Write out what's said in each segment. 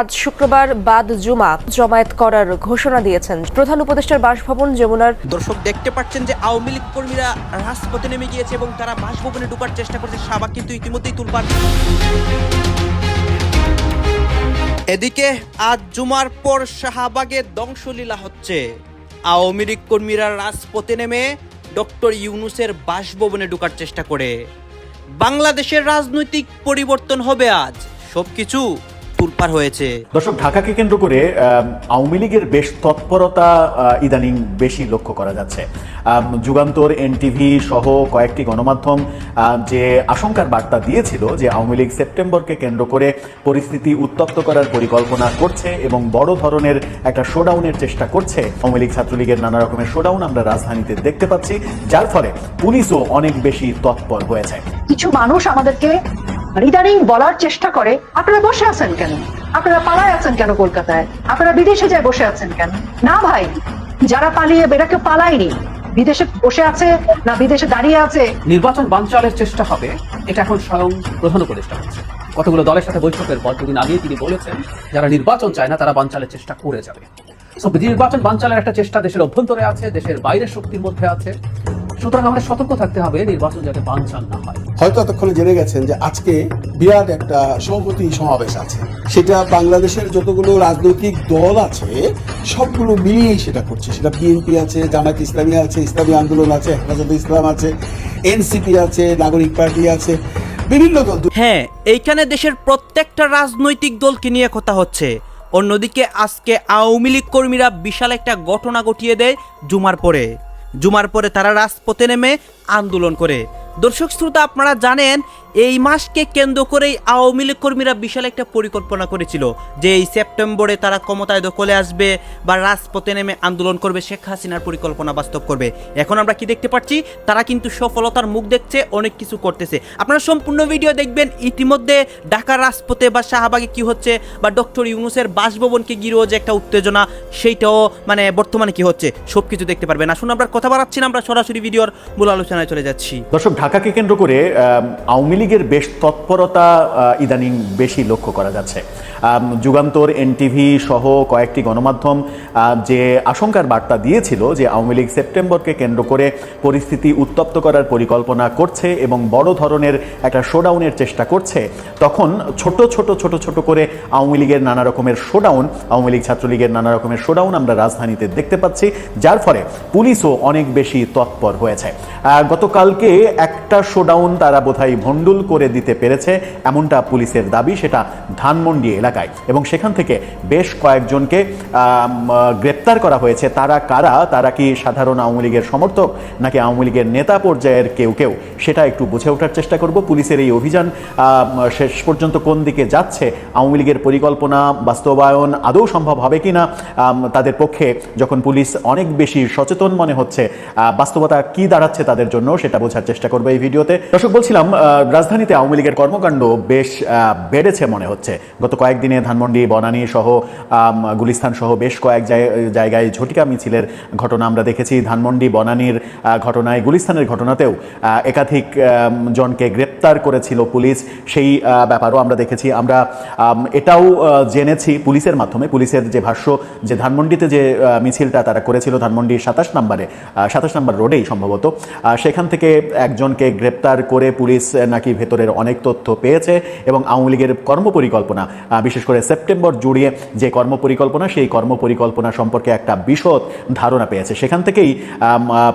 আজ শুক্রবার বাদ জুমা জমায়েত করার ঘোষণা দিয়েছেন প্রধান উপদেষ্টার বাসভবন যমুনার দর্শক দেখতে পাচ্ছেন যে আওয়ামী লীগ কর্মীরা রাজপথে নেমে গিয়েছে এবং তারা বাসভবনে ঢোকার চেষ্টা করছে। শাহবাগ কিন্তু ইতিমধ্যেই তুলপার। এদিকে আজ জুমার পর শাহবাগে ধ্বংসলীলা হচ্ছে। আওয়ামী লীগ কর্মীরা রাজপথে নেমে ডক্টর ইউনুসের বাসভবনে ঢোকার চেষ্টা করে। বাংলাদেশের রাজনৈতিক পরিবর্তন হবে আজ। সবকিছু তুলপার হয়েছে। দর্শক, ঢাকাকে কেন্দ্র করে আওয়ামী লীগের বেশ তৎপরতা ইদানিং বেশি লক্ষ্য করা যাচ্ছে। যুগান্তর, এনটিভি সহ কয়েকটি গণমাধ্যম যে আশঙ্কার বার্তা দিয়েছিল যে আওয়ামী লীগ সেপ্টেম্বরকে কেন্দ্র করে পরিস্থিতি উত্তপ্ত করার পরিকল্পনা করছে এবং বড় ধরনের একটা শোডাউনের চেষ্টা করছে আওয়ামী লীগ ছাত্রলীগের নানা রকমের শোডাউন আমরা রাজধানীতে দেখতে পাচ্ছি, যার ফলে পুলিশও অনেক বেশি তৎপর হয়েছে। কিছু মানুষ আমাদেরকে ইদানিং বলার চেষ্টা করে, আপনারা বসে আছেন কেন? আপনারা পালায় আছেন কেন কলকাতায়? আপনারা বিদেশে যায় বসে আছেন কেন? না ভাই, যারা পালিয়ে কেউ পালায়নি বিদেশে বসে আছে না বিদেশে দাঁড়িয়ে আছে? নির্বাচন বানচালের চেষ্টা হবে, এটা এখন স্বয়ং প্রধান উপদেষ্টা হচ্ছে। কতগুলো দলের সাথে বৈঠকের পর দুদিন আগে তিনি বলেছেন, যারা নির্বাচন চায় না, তারা বানচালের চেষ্টা করে যাবে। নির্বাচন বানচালের একটা চেষ্টা দেশের অভ্যন্তরে আছে, দেশের বাইরের শক্তির মধ্যে আছে। সুতরাং আমাদের সতর্ক থাকতে হবে নির্বাচন যাতে বানচাল না হয়। হয়তো এতক্ষণে জেনে গেছেন যে আজকে বিরাট একটা সভাপতি সমাবেশ আছে। সেটা বাংলাদেশের যতগুলো রাজনৈতিক দল আছে সবগুলো মিলিয়েই সেটা করছে। সেটা বিএনপি আছে জামায়াত ইসলামী আছে ইসলামী আন্দোলন আছে হেফাজতে ইসলাম আছে এনসিপি আছে নাগরিক পার্টি আছে বিভিন্ন দল। হ্যাঁ এইখানে দেশের প্রত্যেকটা রাজনৈতিক দলকে নিয়ে কথা হচ্ছে। অন্যদিকে আজকে আওয়ামী লীগ কর্মীরা বিশাল একটা ঘটনা ঘটিয়ে দেয় জুমার পরে। জুমার পরে তারা রাজপথে নেমে আন্দোলন করে। দর্শক শ্রোতা আপনারা জানেন এই মাসকে কেন্দ্র করেই আওয়ামী লীগ কর্মীরা বিশাল একটা পরিকল্পনা করেছিল যে এই সেপ্টেম্বরে তারা ক্ষমতায় দখলে আসবে বা রাজপথে নেমে আন্দোলন করবে, শেখ হাসিনার পরিকল্পনা বাস্তব করবে। এখন আমরা কি দেখতে পাচ্ছি? তারা কিন্তু সফলতার মুখ দেখছে, অনেক কিছু করতেছে। আপনারা সম্পূর্ণ ভিডিও দেখবেন, ইতিমধ্যে ঢাকার রাজপথে বা শাহবাগে কি হচ্ছে বা ডক্টর ইউনুসের বাসভবনকে গিরেও যে একটা উত্তেজনা, সেইটাও মানে বর্তমানে কি হচ্ছে সব কিছু দেখতে পারবেন। আসুন আমরা কথা বাড়াচ্ছি না, আমরা সরাসরি ভিডিওর মূল আলোচনায় চলে যাচ্ছি। দর্শক, ঢাকাকে কেন্দ্র করে আওয়ামী লীগের বেশ তৎপরতা ইদানিং বেশি লক্ষ্য করা যাচ্ছে। যুগান্তর, এনটিভি সহ কয়েকটি গণমাধ্যম যে আশঙ্কার বার্তা দিয়েছিল যে আওয়ামী লীগ সেপ্টেম্বরকে কেন্দ্র করে পরিস্থিতি উত্তপ্ত করার পরিকল্পনা করছে এবং বড় ধরনের একটা শোডাউনের চেষ্টা করছে, তখন ছোট ছোট ছোট ছোট করে আওয়ামী লীগের নানা রকমের শোডাউন, আওয়ামী লীগ ছাত্রলীগের নানা রকমের শোডাউন আমরা রাজধানীতে দেখতে পাচ্ছি, যার ফলে পুলিশও অনেক বেশি তৎপর হয়েছে। গতকালকে একটা শোডাউন তারা বোধহয় ভণ্ডুল করে দিতে পেরেছে এমনটা পুলিশের দাবি সেটা ধানমন্ডি এলাকায়। এবং সেখান থেকে বেশ কয়েকজনকে গ্রেপ্তার করা হয়েছে। তারা কারা? তারা কি সাধারণ আওয়ামী লীগের সমর্থক নাকি আওয়ামী লীগের নেতা পর্যায়ের কেউ কেউ? সেটা একটু বুঝে ওঠার চেষ্টা করব। পুলিশের এই অভিযান শেষ পর্যন্ত কোন দিকে যাচ্ছে? আওয়ামী লীগের পরিকল্পনা বাস্তবায়ন আদৌ সম্ভব হবে কিনা? আম, তাদের পক্ষে যখন পুলিশ অনেক বেশি সচেতন মনে হচ্ছে বাস্তবতা কি দাঁড়াচ্ছে তাদের জন্য সেটা বোঝার চেষ্টা করব এই ভিডিওতে। দর্শক বলছিলাম রাজধানীতে আওয়ামী লীগের কর্মকাণ্ড বেশ বেড়েছে মনে হচ্ছে। গত কয়েকদিনে ধানমন্ডি, বনানী সহ গুলিস্তান সহ বেশ কয়েক জায়- জায়গায় ঝটিকা মিছিলের ঘটনা আমরা দেখেছি। ধানমন্ডি, বনানীর ঘটনায়, গুলিস্তানের ঘটনাতেও একাধিক জনকে গ্রেপ্তার করেছিল পুলিশ সেই ব্যাপারও আমরা দেখেছি। আমরা এটাও জেনেছি পুলিশের মাধ্যমে। পুলিশের যে ভাষ্য, যে ধানমন্ডিতে যে মিছিলটা তারা করেছিল ধানমন্ডির সাতাশ নম্বরে সাতাশ নম্বর রোডেই সম্ভবত সেখান থেকে একজনকে গ্রেপ্তার করে পুলিশ নাকি ভেতরের অনেক তথ্য পেয়েছে এবং আওয়ামী লীগের কর্মপরিকল্পনা বিশেষ করে সেপ্টেম্বর জুড়িয়ে যে কর্মপরিকল্পনা, সেই কর্মপরিকল্পনা সম্পর্কে একটা বিশদ ধারণা পেয়েছে। সেখান থেকেই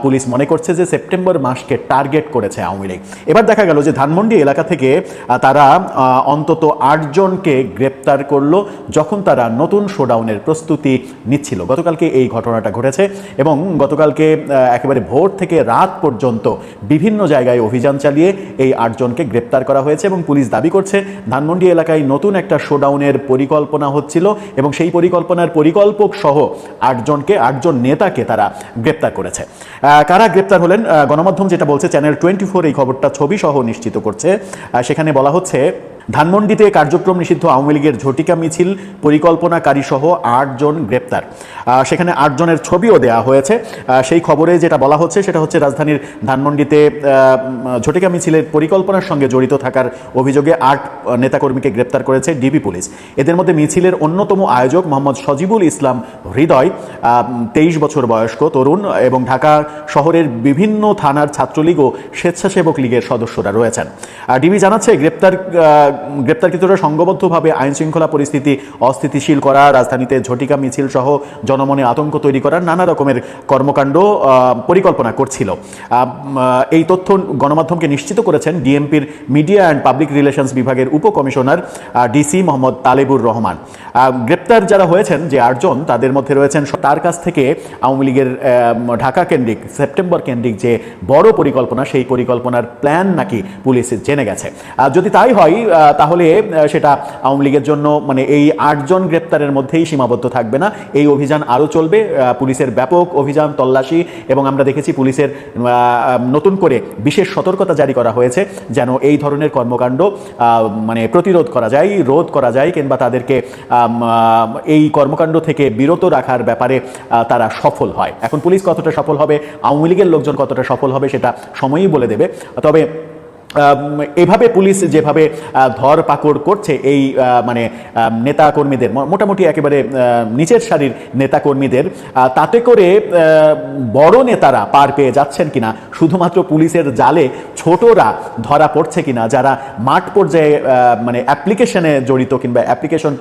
পুলিশ মনে করছে যে সেপ্টেম্বর মাসকে টার্গেট করেছে আওয়ামী লীগ। এবার দেখা গেল যে ধানমন্ডি এলাকা থেকে তারা অন্তত আটজনকে গ্রেপ্তার করল যখন তারা নতুন শোডাউনের প্রস্তুতি নিচ্ছিল। গতকালকে এই ঘটনাটা ঘটেছে এবং গতকালকে একেবারে ভোর থেকে রাত পর্যন্ত বিভিন্ন জায়গায় অভিযান চালিয়ে এই আটজনকে গ্রেপ্তার করা হয়েছে এবং পুলিশ দাবি করছে, ধানমন্ডি এলাকায় নতুন একটা শোডাউনের পরিকল্পনা হচ্ছিল এবং সেই পরিকল্পনার পরিকল্পক সহ আটজনকে, আটজন নেতাকে তারা গ্রেপ্তার করেছে। কারা গ্রেপ্তার হলেন? গণমাধ্যম যেটা বলছে, চ্যানেল টোয়েন্টি ফোর এই খবরটা ছবি সহ নিশ্চিত করছে। সেখানে বলা হচ্ছে ধানমন্ডিতে কার্যক্রম নিষিদ্ধ আওয়ামী লীগের ঝটিকা মিছিল পরিকল্পনাকারী সহ আটজন গ্রেপ্তার। সেখানে আটজনের ছবিও দেওয়া হয়েছে। সেই খবরে যেটা বলা হচ্ছে সেটা হচ্ছে রাজধানীর ধানমন্ডিতে ঝটিকা মিছিলের পরিকল্পনার সঙ্গে জড়িত থাকার অভিযোগে আট নেতাকর্মীকে গ্রেপ্তার করেছে ডিবি পুলিশ। এদের মধ্যে মিছিলের অন্যতম আয়োজক মোহাম্মদ সজিবুল ইসলাম হৃদয় তেইশ বছর বয়স্ক, তরুণ এবং ঢাকা শহরের বিভিন্ন থানার ছাত্রলীগ ও স্বেচ্ছাসেবক লীগের সদস্যরা রয়েছেন। ডিবি জানাচ্ছে গ্রেপ্তার গ্রেপ্তারকৃতরা সংঘবদ্ধভাবে আইন শৃঙ্খলা পরিস্থিতি অস্থিতিশীল করা রাজধানীতে ঝটিকা মিছিল সহ জনমনে আতঙ্ক তৈরি করার নানা রকমের কর্মকাণ্ড পরিকল্পনা করছিল। এই তথ্য গণমাধ্যমকে নিশ্চিত করেছেন ডিএমপির মিডিয়া অ্যান্ড পাবলিক রিলেশনস বিভাগের উপকমিশনার ডিসি মোহাম্মদ তালেবুর রহমান। গ্রেপ্তার যারা হয়েছেন, যে আটজন, তাদের মধ্যে রয়েছেন তার কাছ থেকে আওয়ামী লীগের ঢাকা কেন্দ্রিক, সেপ্টেম্বর কেন্দ্রিক যে বড় পরিকল্পনা, সেই পরিকল্পনার প্ল্যান নাকি পুলিশ জেনে গেছে। যদি তাই হয় তাহলে সেটা আওয়ামী লীগের জন্য মানে এই আটজন গ্রেপ্তারের মধ্যেই সীমাবদ্ধ থাকবে না। এই অভিযান আরও চলবে পুলিশের ব্যাপক অভিযান, তল্লাশি এবং আমরা দেখেছি পুলিশের নতুন করে বিশেষ সতর্কতা জারি করা হয়েছে যেন এই ধরনের কর্মকাণ্ড মানে প্রতিরোধ করা যায়, রোধ করা যায় কিংবা তাদেরকে এই কর্মকাণ্ড থেকে বিরত রাখার ব্যাপারে তারা সফল হয়। এখন পুলিশ কতটা সফল হবে, আওয়ামী লীগের লোকজন কতটা সফল হবে সেটা সময়ই বলে দেবে। তবে এভাবে পুলিশ যেভাবে ধরপাকড় করছে, এই মানে নেতাকর্মীদের মোটামুটি একেবারে নিচের সারির নেতাকর্মীদের তাতে করে বড় নেতারা পার পেয়ে যাচ্ছেন কিনা, শুধুমাত্র পুলিশের জালে ছোটরা ধরা পড়ছে কিনা, যারা মাঠ পর্যায়ে মানে অ্যাপ্লিকেশনে জড়িত কিংবা অ্যাপ্লিকেশন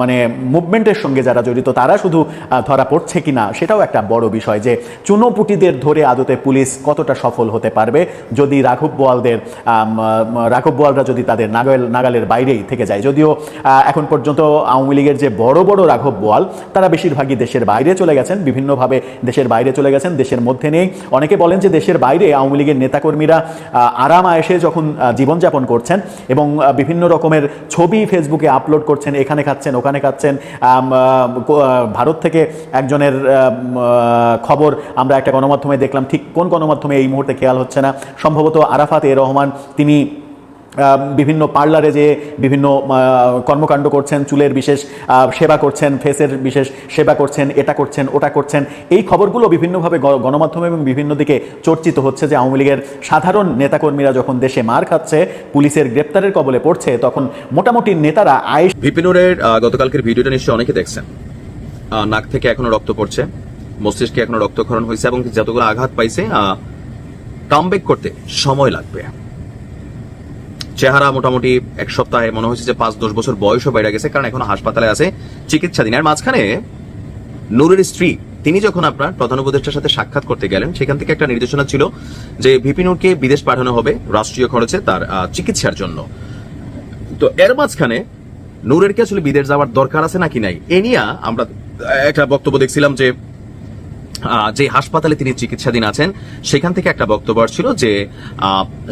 মানে মুভমেন্টের সঙ্গে যারা জড়িত, তারা শুধু ধরা পড়ছে কিনা, সেটাও একটা বড় বিষয় যে, চুনোপুটিদের ধরে আদতে পুলিশ কতটা সফল হতে পারবে, যদি রাঘব বোয়ালদের রাঘব বোয়ালরা যদি তাদের নাগাল, নাগালের বাইরেই থেকে যায়। যদিও এখন পর্যন্ত আওয়ামী লীগের যে বড় বড় রাঘব বোয়াল, তারা বেশিরভাগই দেশের বাইরে চলে গেছেন, বিভিন্নভাবে দেশের বাইরে চলে গেছেন, দেশের মধ্যে নেই। অনেকে বলেন যে দেশের বাইরে আওয়ামী লীগের নেতাকর্মীরা আরাম আয়েসে যখন জীবনযাপন করছেন এবং বিভিন্ন রকমের ছবি ফেসবুকে আপলোড করছেন, এখানে খাচ্ছেন, ওখানে খাচ্ছেন ভারত থেকে একজনের খবর আমরা একটা গণমাধ্যমে দেখলাম, ঠিক কোন গণমাধ্যমে এই মুহূর্তে খেয়াল হচ্ছে না। সম্ভবত আরাফাত এ রহমান তিনি আহ, বিভিন্ন পার্লারে যে বিভিন্ন কর্মকাণ্ড করছেন চুলের বিশেষ সেবা করছেন ফেসের বিশেষ সেবা করছেন এটা করছেন ওটা করছেন। এই খবরগুলো বিভিন্নভাবে গণমাধ্যমে এবং বিভিন্ন দিকে চর্চিত হচ্ছে যে আওয়ামী লীগের সাধারণ নেতাকর্মীরা যখন দেশে মার খাচ্ছে পুলিশের গ্রেপ্তারের কবলে পড়ছে তখন মোটামুটি নেতারা আয় ভিপিনুরের গতকালকের ভিডিওটা নিশ্চয়ই অনেকে দেখছেন। নাক থেকে এখনও রক্ত পড়ছে মস্তিষ্কে এখনও রক্তক্ষরণ হয়েছে এবং যতগুলো আঘাত পাইছে কামব্যাক করতে সময় লাগবে। চেহারা মোটামুটি এক সপ্তাহে মনে হয়েছে যে পাঁচ দশ বছর বয়সও বেড়ে গেছে, কারণ এখন হাসপাতালে আছে চিকিৎসাধীন। আর মাঝখানে নুরের স্ত্রী, তিনি যখন আপনার প্রধান উপদেষ্টার সাথে সাক্ষাৎ করতে গেলেন, সেখান থেকে একটা নির্দেশনা ছিল যে ভিপি নূরকে বিদেশ পাঠানো হবে রাষ্ট্রীয় খরচে তার চিকিৎসার জন্য। তো এর মাঝখানে নূরের কি আসলে বিদেশ যাওয়ার দরকার আছে নাকি নাই? এ নিয়ে আমরা একটা বক্তব্য দেখছিলাম যে যে হাসপাতালে তিনি চিকিৎসাধীন আছেন, সেখান থেকে একটা বক্তব্য ছিল যে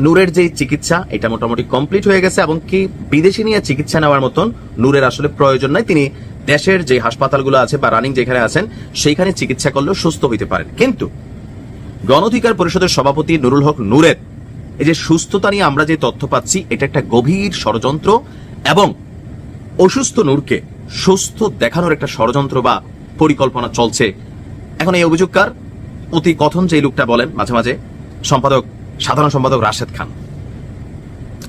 নূরের যে চিকিৎসা, এটা মোটামুটি কমপ্লিট হয়ে গেছে এবং কি বিদেশে নিয়ে চিকিৎসা নেওয়ার মতন নূরের আসলে প্রয়োজন নাই। তিনি দেশের যে হাসপাতালগুলো আছে বা রানিং যেখানে আছেন, সেইখানে চিকিৎসা করলেও সুস্থ হইতে পারেন। কিন্তু গণঅধিকার পরিষদের সভাপতি নুরুল হক নূরের এই যে সুস্থতা নিয়ে আমরা যে তথ্য পাচ্ছি, এটা একটা গভীর ষড়যন্ত্র এবং অসুস্থ নূরকে সুস্থ দেখানোর একটা ষড়যন্ত্র বা পরিকল্পনা চলছে এখন এই অভিযোগকার অতি কথন যে লোকটা বলেন মাঝে মাঝে, সম্পাদক, সাধারণ সম্পাদক রাশেদ খান।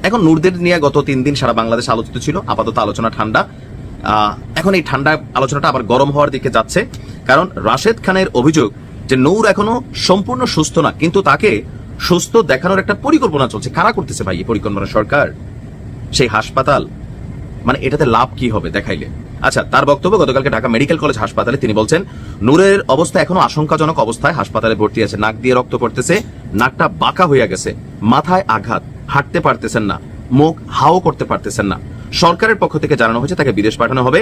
এখন নূরদের নিয়ে গত তিন দিন সারা বাংলাদেশ আলোচিত ছিল, আপাতত আলোচনা ঠান্ডা। এখন এই ঠান্ডা আলোচনাটা আবার গরম হওয়ার দিকে যাচ্ছে, কারণ রাশেদ খানের অভিযোগ যে নূর এখনও সম্পূর্ণ সুস্থ না, কিন্তু তাকে সুস্থ দেখানোর একটা পরিকল্পনা চলছে। কারা করতেছে ভাই পরিকল্পনা সরকার? সেই হাসপাতাল? মানে এটাতে লাভ কি হবে দেখাইলে? আচ্ছা তার বক্তব্য গতকালকে ঢাকা মেডিকেল কলেজ হাসপাতালে তিনি বলছেন, নূরের অবস্থা এখনও আশঙ্কাজনক অবস্থায় হাসপাতালে ভর্তি আছে, নাক দিয়ে রক্ত পড়তেছে, নাকটা বাঁকা হইয়া গেছে, মাথায় আঘাত, হাঁটতে পারতেছেন না, মুখ হাও করতে পারতেছেন না। সরকারের পক্ষ থেকে জানানো হয়েছে, তাকে বিদেশ পাঠানো হবে।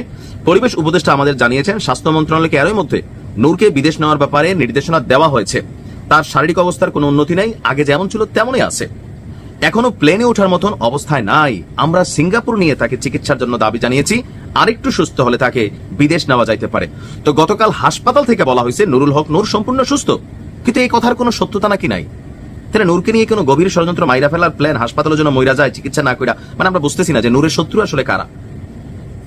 পরিবেশ উপদেষ্টা আমাদের জানিয়েছেন, স্বাস্থ্য মন্ত্রণালয়কে এরই মধ্যে নূরকে বিদেশ নেওয়ার ব্যাপারে নির্দেশনা দেওয়া হয়েছে। তার শারীরিক অবস্থার কোনো উন্নতি নেই, আগে যেমন ছিল তেমনই আছে। এখনও প্লেনে ওঠার মতন অবস্থায় নাই। আমরা সিঙ্গাপুর নিয়ে তাকে চিকিৎসার জন্য দাবি জানিয়েছি। আরেকটু সুস্থ হলে তাকে বিদেশ নেওয়া যাইতে পারে। তো গতকাল হাসপাতাল থেকে বলা হয়েছে, নুরুল হক নূর সম্পূর্ণ সুস্থ। কিন্তু এই কথার কোনো সত্যতা নাকি নাই? তাহলে নূরকে নিয়ে কোনো গভীর ষড়যন্ত্র মাইরা ফেলার প্ল্যান হাসপাতালের জন্য মইরা যায়, চিকিৎসা না কইরা? মানে আমরা বুঝতেছি না যে নূরের শত্রু আসলে কারা।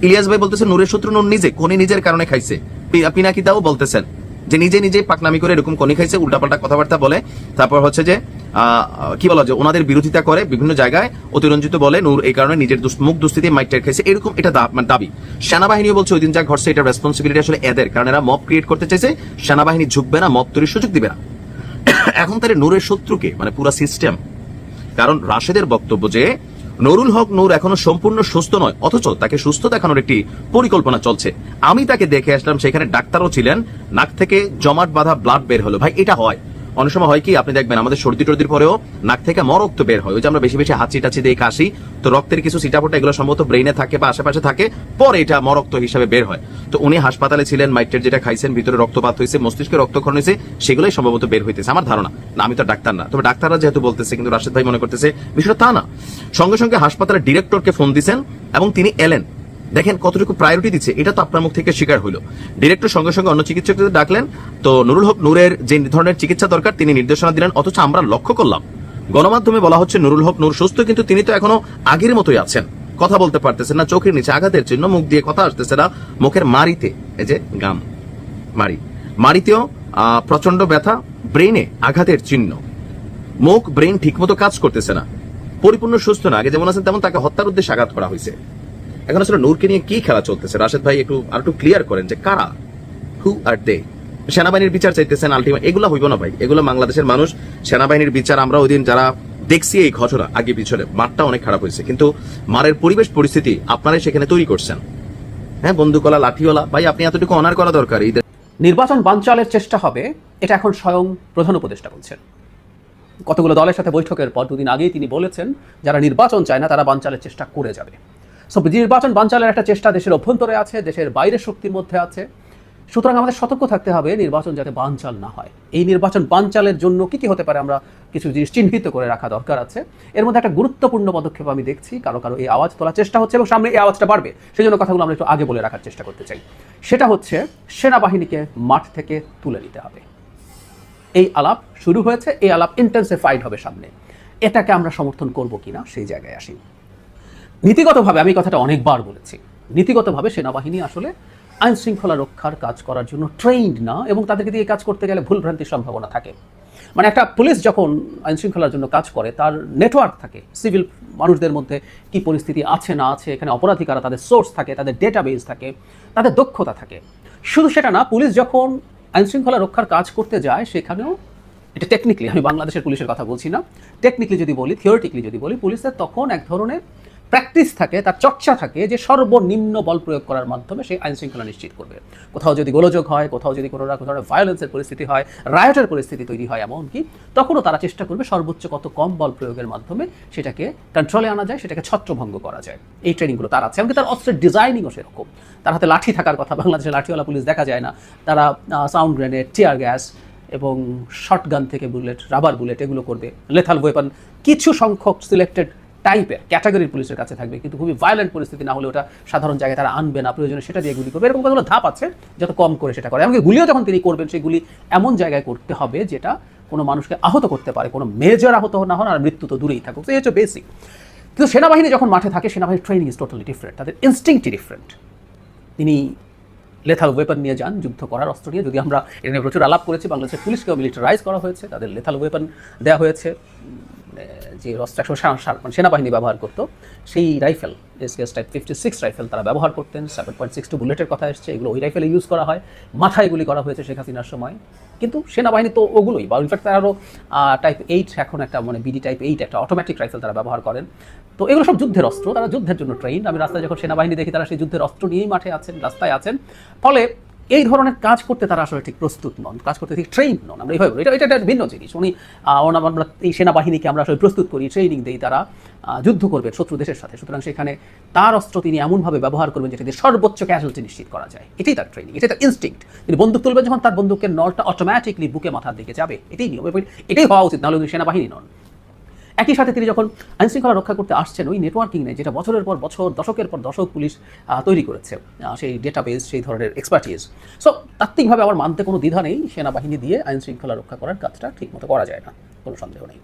ইলিয়াস ভাই বলতেছে, নূরের শত্রু নূর নিজে কোনি নিজের কারণে খাইছে। পি- পিনাকিতাও বলতেছেন যে নিজে নিজে পাকনামি করে এরকম কোনি খাইছে, উল্টাপাল্টা কথাবার্তা বলে। তারপর হচ্ছে যে কি বলা যায়, ওনাদের বিরোধিতা করে বিভিন্ন জায়গায় অতিরঞ্জিত বলে নূর এই কারণে নিজের মুখ দুস্থিতি মাইটের খেয়েছে। এরকম এটা মানে দাবি। সেনাবাহিনীও বলছে ওই দিন যা ঘটছে, এটা রেসপন্সিবিলিটি আসলে এদের, কারণ এরা মব ক্রিয়েট করতে চাইছে, সেনাবাহিনী ঝুঁকবে না মব তৈরির সুযোগ দিবে না। এখন তাহলে নূরের শত্রুকে মানে পুরা সিস্টেম কারণ রাশেদের বক্তব্য যে, নুরুল হক নূর এখনও সম্পূর্ণ সুস্থ নয়, অথচ তাকে সুস্থ দেখানোর একটি পরিকল্পনা চলছে। আমি তাকে দেখে আসলাম, সেখানে ডাক্তারও ছিলেন, নাক থেকে জমাট বাঁধা ব্লাড বের হলো। ভাই, এটা হয়। অনেক সময় হয় কি, আপনি দেখবেন আমাদের সর্দি টর্দির পরেও নাক থেকে মরক্ত বের হয়। ওই যে আমরা বেশি বেশি হাঁচি টাচি দিয়ে কাশি, তো রক্তের কিছু সিটাপোটা এগুলো সম্ভবত ব্রেইনে থাকে বা আশেপাশে থাকে, পরে এটা মরক্ত হিসাবে বের হয়। তো উনি হাসপাতালে ছিলেন, মাইটের যেটা খাইছেন, ভিতরে রক্তপাত হয়েছে মস্তিষ্কে রক্তক্ষরণ হয়েছে সেগুলোই সম্ভবত বের হইতেছে। আমার ধারণা। না, আমি তো ডাক্তার না। তবে ডাক্তাররা যেহেতু বলতেছে, কিন্তু রাশেদ ভাই মনে করতেছে, বিষয়টা তা না। সঙ্গে সঙ্গে হাসপাতালের ডিরেক্টরকে ফোন দিছেন এবং তিনি এলেন। দেখেন কতটুকু প্রায়োরিটি দিচ্ছে, এটা তো আপনার মুখ থেকে স্বীকার হইল। ডিরেক্টর সঙ্গে সঙ্গে অন্য চিকিৎসকদের ডাকলেন, তো নুরুল হক নূরের যে ধরনের চিকিৎসা দরকার, তিনি নির্দেশনা দিলেন, অথচ আমরা লক্ষ্য করলাম, গণমাধ্যমে বলা হচ্ছে নুরুল হক নূর সুস্থ, কিন্তু তিনি তো এখনও আগের মতোই আছেন। কথা বলতে পারতেছেন না, চোখের নিচে আঘাতের চিহ্ন, মুখ দিয়ে কথা আসতেছে না, মুখের মারিতে এই যে গাম মারি মারিতেও প্রচণ্ড ব্যথা, ব্রেইনে আঘাতের চিহ্ন, মুখ ব্রেন ঠিকমতো কাজ করতেছে না, পরিপূর্ণ সুস্থ না, আগে যেমন আছেন তেমন তাকে হত্যার উদ্দেশ্যে আঘাত করা হয়েছে। এখন আসলে নূরকে নিয়ে কি খেলা চলতেছে? রাশেদ ভাই একটু, আর একটু ক্লিয়ার করেন যে কারা? হু আর দে সেনাবাহিনীর বিচার চাইতেছেন আলটিমেট এগুলো হইব না ভাই, এগুলো বাংলাদেশের মানুষ। সেনাবাহিনীর বিচার আমরা ওই দিন যারা দেখছি এই ঘটনা, আগে পিছনে মারটা অনেক খারাপ হয়েছে। কিন্তু মারের পরিবেশ পরিস্থিতি আপনারাই সেখানে তৈরি করছেন। হ্যাঁ বন্দুকলা লাঠিওয়ালা, ভাই, আপনি এতটুকু অনার করা দরকার এই নির্বাচন বানচালের চেষ্টা হবে, এটা এখন স্বয়ং প্রধান উপদেষ্টা বলছেন। কতগুলো দলের সাথে বৈঠকের পর দুদিন আগেই তিনি বলেছেন, যারা নির্বাচন চায় না, তারা বানচালের চেষ্টা করে যাবে। সো নির্বাচন বানচালের একটা চেষ্টা দেশের অভ্যন্তরে আছে, দেশের বাইরের শক্তির মধ্যে আছে। সুতরাং আমাদের সতর্ক থাকতে হবে নির্বাচন যাতে বানচাল না হয়। এই নির্বাচন বানচালের জন্য কি কি হতে পারে আমরা কিছু জিনিস চিহ্নিত করে রাখা দরকার আছে। এর মধ্যে একটা গুরুত্বপূর্ণ পদক্ষেপ আমি দেখছি, কারও কারও এই আওয়াজ তোলার চেষ্টা হচ্ছে এবং সামনে এই আওয়াজটা বাড়বে। সেই জন্য কথাগুলো আমরা একটু আগে বলে রাখার চেষ্টা করতে চাই। সেটা হচ্ছে সেনাবাহিনীকে মাঠ থেকে তুলে নিতে হবে। এই আলাপ শুরু হয়েছে, এই আলাপ ইন্টেন্সিফাইড হবে সামনে। এটাকে আমরা সমর্থন করব কিনা সেই জায়গায় আসি। নীতিগতভাবে আমি কথাটা অনেকবার বলেছি। নীতিগতভাবে সেনাবাহিনী আসলে আইন শৃঙ্খলা রক্ষার কাজ করার জন্য ট্রেইনড না এবং তাদেরকে দিয়ে কাজ করতে গেলে ভুলভ্রান্তির সম্ভাবনা থাকে। মানে একটা পুলিশ যখন আইন শৃঙ্খলার জন্য কাজ করে, তার নেটওয়ার্ক থাকে সিভিল মানুষদের মধ্যে কি পরিস্থিতি আছে, না আছে, এখানে অপরাধী কারা, তাদের সোর্স থাকে, তাদের ডেটাবেস থাকে, তাদের দক্ষতা থাকে। শুধু সেটা না, পুলিশ যখন আইন শৃঙ্খলা রক্ষার কাজ করতে যায়, সেখানেও এটা টেকনিক্যালি আমি বাংলাদেশের পুলিশের কথা বলছি না টেকনিক্যালি যদি বলি থিওরিটিক্যালি যদি বলি, পুলিশের তখন এক ধরনের প্র্যাকটিস থাকে, তার চর্চা থাকে যে সর্বনিম্ন বল প্রয়োগ করার মাধ্যমে সে আইন শৃঙ্খলা নিশ্চিত করবে। কোথাও যদি গোলযোগ হয়, কোথাও যদি কোনো না কোনো ধরনের ভায়োলেন্সের পরিস্থিতি হয় রায়টের পরিস্থিতি তৈরি হয় এমনকি, তখনও তারা চেষ্টা করবে সর্বোচ্চ কত কম বল প্রয়োগের মাধ্যমে সেটাকে কন্ট্রোলে আনা যায়, সেটাকে ছত্রভঙ্গ করা যায়। এই ট্রেনিংগুলো তার আছে। এমনকি তার অস্ত্রের ডিজাইনিংও সেরকম। তার হাতে লাঠি থাকার কথা বাংলাদেশের লাঠিওয়ালা পুলিশ দেখা যায় না। তারা সাউন্ড গ্রেনেড টিয়ার গ্যাস এবং শর্টগান থেকে বুলেট রাবার বুলেট এগুলো করবে। লেথাল ওয়েপন কিছু সংখ্যক সিলেক্টেড টাইপের ক্যাটাগরির পুলিশের কাছে থাকবে। কিন্তু খুবই ভায়োলেন্ট পরিস্থিতি না হলে ওটা সাধারণ জায়গায় তারা আনবে না, প্রয়োজনে সেটা দিয়ে গুলি করবে। এরকম কতগুলো ধাপ আছে, যত কম করে সেটা করে। এমনকি গুলিও যখন তিনি করবেন, সেই গুলি এমন জায়গায় করতে হবে যেটা কোনো মানুষকে আহত করতে পারে। কোনো মেজর আহত না হন আর মৃত্যু তো দূরেই থাকুক। তো এই হচ্ছে বেসিক কিন্তু সেনাবাহিনী যখন মাঠে থাকে, সেনাবাহিনীর ট্রেনিং ইজ টোটালি ডিফারেন্ট তাদের ইনস্টিংটি ডিফারেন্ট তিনি লেথাল ওয়েপন নিয়ে যান, যুদ্ধ করার অস্ত্র নিয়ে। যদি আমরা এটা নিয়ে প্রচুর আলাপ করেছি, বাংলাদেশের পুলিশকেও মিলিটারাইজ করা হয়েছে। তাদের লেথাল ওয়েপন দেওয়া হয়েছে। যে অস্ত্র একশো মানে সেনাবাহিনী ব্যবহার করতো, সেই rifle SKS type fifty six rifle তারা ব্যবহার করতেন। সেভেন পয়েন্ট সিক্স টু বুলেটের কথা এসছে, এগুলো ওই রাইফেলে ইউজ করা হয়। মাথায় গুলি করা হয়েছে শেখ হাসিনার সময়। কিন্তু সেনাবাহিনী তো ওগুলোই, বা ইনফ্যাক্ট তারা আরও টাইপ এইট এখন একটা মানে বিডি টাইপ এইট একটা অটোমেটিক রাইফেল তারা ব্যবহার করেন। তো এগুলো সব যুদ্ধের অস্ত্র, তারা যুদ্ধের জন্য ট্রেন আমি রাস্তায় যখন সেনাবাহিনী দেখি, তারা সেই যুদ্ধের অস্ত্র নিয়েই মাঠে আছেন, রাস্তায় আছেন। ফলে এই ধরনের কাজ করতে তারা আসলে ঠিক প্রস্তুত নন, কাজ করতে ঠিক ট্রেন নন। আমরা এইভাবে। এটা এটা একটা ভিন্ন জিনিস। উনি আমরা এই সেনাবাহিনীকে আমরা আসলে প্রস্তুত করি ট্রেনিং দিই তারা যুদ্ধ করবে শত্রু দেশের সাথে। সুতরাং সেখানে তার অস্ত্র তিনি এমনভাবে ব্যবহার করবেন যেটা দিয়ে সর্বোচ্চ ক্যাজুয়ালিটি নিশ্চিত করা যায়। এটাই তার ট্রেনিং এটাই তার ইনস্টিংক্ট তিনি বন্দুক তুলবেন, যখন তার বন্দুকের নলটা অটোমেটিকলি বুকে, মাথার দিকে যাবে। এটাই নিয়ম। এটাই হওয়া উচিত, নাহলে উনি সেনাবাহিনী নন। একই সাথে তিনি যখন আইনশৃঙ্খলা রক্ষা করতে আসছেন, ওই নেটওয়ার্কিং নেই যেটা বছরের পর বছর, দশকের পর দশক পুলিশ তৈরি করেছে সেই ডেটাবেস সেই ধরনের এক্সপার্টিস সো তাত্ত্বিকভাবে আমার মানতে কোনো দ্বিধা নেই, সেনাবাহিনী দিয়ে আইনশৃঙ্খলা রক্ষা করার কাজটা ঠিকমতো করা যায় না, কোনো সন্দেহ নেই।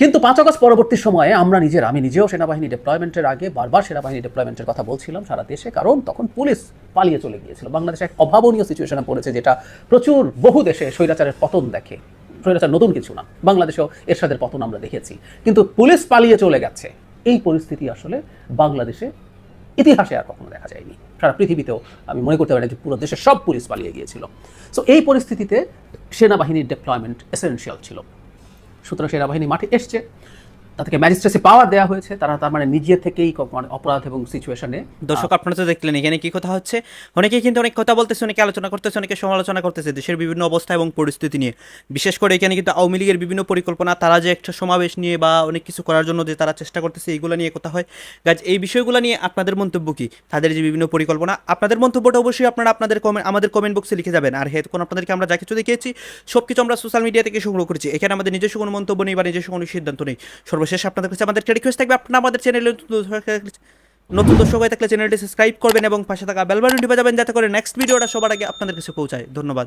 কিন্তু পাঁচ আগস্ট পরবর্তী সময়ে আমরা নিজের, আমি নিজেও সেনাবাহিনী ডেপ্লয়মেন্টের আগে বারবার সেনাবাহিনী ডেপ্লয়মেন্টের কথা বলছিলাম সারা দেশে, কারণ তখন পুলিশ পালিয়ে চলে গিয়েছিল। বাংলাদেশে এক অভাবনীয় সিচুয়েশনে পড়েছে যেটা প্রচুর, বহু দেশে স্বৈরাচারের পতন দেখে। স্বৈরাচার নতুন কিছু না। বাংলাদেশেও এরশাদের পতন আমরা দেখেছি। কিন্তু পুলিশ পালিয়ে চলে গেছে। এই পরিস্থিতি আসলে বাংলাদেশে ইতিহাসে আর কখনো দেখা যায়নি। সারা পৃথিবীতেও আমি মনে করতে পারি যে পুরো দেশে সব পুলিশ পালিয়ে গিয়েছিল। সো এই পরিস্থিতিতে সেনাবাহিনীর ডেপ্লয়মেন্ট এসেন্সিয়াল ছিল। সুতরাং সেনাবাহিনী মাঠে এসছে। তাদেরকে ম্যাজিস্ট্রেসি পাওয়ার দেওয়া হয়েছে তারা তার মানে নিজে থেকেই মানে অপরাধ এবং সিচুয়েশনে দর্শক আপনারা তো দেখলেন এখানে কি কথা হচ্ছে? অনেকেই কিন্তু অনেক কথা বলতেছে অনেকে আলোচনা করতেছে অনেকে সমালোচনা করতেছে দেশের বিভিন্ন অবস্থা এবং পরিস্থিতি নিয়ে। বিশেষ করে এখানে কিন্তু আওয়ামী লীগের বিভিন্ন পরিকল্পনা তারা যে একটা সমাবেশ নিয়ে বা অনেক কিছু করার জন্য যে তারা চেষ্টা করতেছে এইগুলো নিয়ে কথা হয়। গাছ এই বিষয়গুলো নিয়ে আপনাদের মন্তব্য কি? তাদের যে বিভিন্ন পরিকল্পনা আপনাদের মন্তব্যটা অবশ্যই আপনারা আপনাদের কমেন্ট আমাদের কমেন্ট বক্সে লিখে যাবেন। আর হেতু আপনাদেরকে আমরা যা কিছু দেখিয়েছি সব কিছু আমরা সোশ্যাল মিডিয়া থেকে সংগ্রহ করেছি। এখানে আমাদের নিজস্ব কোনো মন্তব্য নেই বা নিজস্ব কোনো সিদ্ধান্ত নেই। সর্বশেষ আপনাদের কাছে আমাদের রিকোয়েস্ট থাকবে। আপনারা আমাদের চ্যানেলে নতুন দর্শক হয়ে থাকলে চ্যানেলটি সাবস্ক্রাইব করবেন এবং পাশে থাকা বেলবাটনটি বাজাবেন, যাতে করে নেক্সট ভিডিওটা সবার আগে আপনাদের কাছে পৌঁছায়। ধন্যবাদ।